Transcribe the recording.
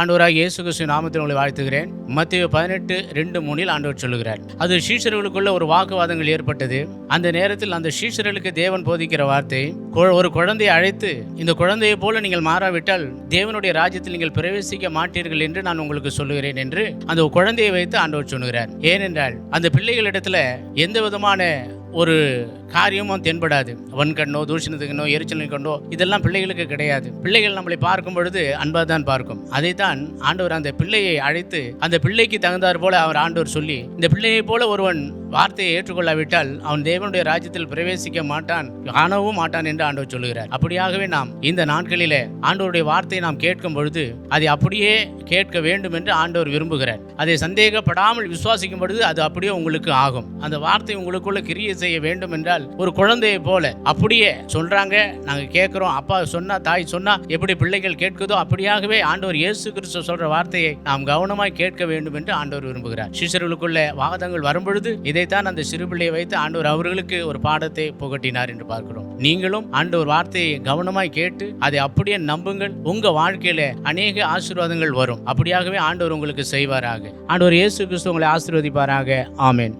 ஆண்டவராக இயேசு கிறிஸ்து நாமத்தில் உங்களை வாழ்த்துகிறேன். மத்திய பதினெட்டு ரெண்டு மூணில் ஆண்டவர் சொல்லுகிறார். அது சீஷர்களுக்குள்ள ஒரு வாக்குவாதங்கள் ஏற்பட்டது. அந்த நேரத்தில் அந்த சீஷர்களுக்கு தேவன் போதிக்கிற வார்த்தை ஒரு குழந்தையை அழைத்து இந்த குழந்தையை போல நீங்கள் மாறாவிட்டால் தேவனுடைய ராஜ்யத்தில் நீங்கள் பிரவேசிக்க மாட்டீர்கள் என்று நான் உங்களுக்கு சொல்லுகிறேன் என்று அந்த குழந்தையை வைத்து ஆண்டவர் சொல்லுகிறார். ஏனென்றால் அந்த பிள்ளைகளிடத்துல எந்த விதமான ஒரு காரியமும் தென்படாது. வன்கண்ணோ தூஷணத்துக்கண்ணோ எரிச்சலின் கண்டோ இதெல்லாம் பிள்ளைகளுக்கு கிடையாது. பிள்ளைகள் நம்மளை பார்க்கும் பொழுது அன்பாக தான் பார்க்கும். அதைத்தான் ஆண்டவர் அந்த பிள்ளையை அழைத்து அந்த பிள்ளைக்கு தகுந்தார் போல அவர் ஆண்டவர் சொல்லி இந்த பிள்ளையை போல ஒருவன் வார்த்தையை ஏற்றுக்கொள்ளாவிட்டால் அவன் தேவனுடைய ராஜ்யத்தில் பிரவேசிக்க மாட்டான் காணவும் மாட்டான் என்று ஆண்டவர் சொல்லுகிறார். அப்படியாகவே நாம் இந்த நாட்களிலே ஆண்டவருடைய வார்த்தையை நாம் கேட்கும் பொழுது அதை அப்படியே கேட்க வேண்டும் என்று ஆண்டவர் விரும்புகிறார். அதை சந்தேகப்படாமல் விசுவாசிக்கும் பொழுது அது அப்படியே உங்களுக்கு ஆகும். அந்த வார்த்தை உங்களுக்குள்ள கிரியை செய்ய வேண்டும் என்றால் ஒரு குழந்தையை போல. அப்படியே சொல்றாங்க நாங்க கேட்கிறோம் அப்பா சொன்னா தாய் சொன்னா எப்படி பிள்ளைகள் கேட்குதோ அப்படியாகவே ஆண்டவர் இயேசு கிறிஸ்து சொல்ற வார்த்தையை நாம் கவனமாய் கேட்க வேண்டும் என்று ஆண்டவர் விரும்புகிறார். சிசர்களுக்குள்ள வாதங்கள் வரும்பொழுது இதைத்தான் அந்த சிறு பிள்ளையை வைத்து ஆண்டவர் அவர்களுக்கு ஒரு பாடத்தை புகட்டினார் என்று பார்க்கிறோம். நீங்களும் ஆண்டவர் வார்த்தையை கவனமாய் கேட்டு அதை அப்படியே நம்புங்கள். உங்க வாழ்க்கையில அநேக ஆசீர்வாதங்கள் வரும். அப்படியாகவே ஆண்டவர் உங்களுக்கு செய்வாராக. ஆண்டவர் இயேசு கிறிஸ்து உங்களை ஆசீர்வதிப்பாராக. ஆமேன்.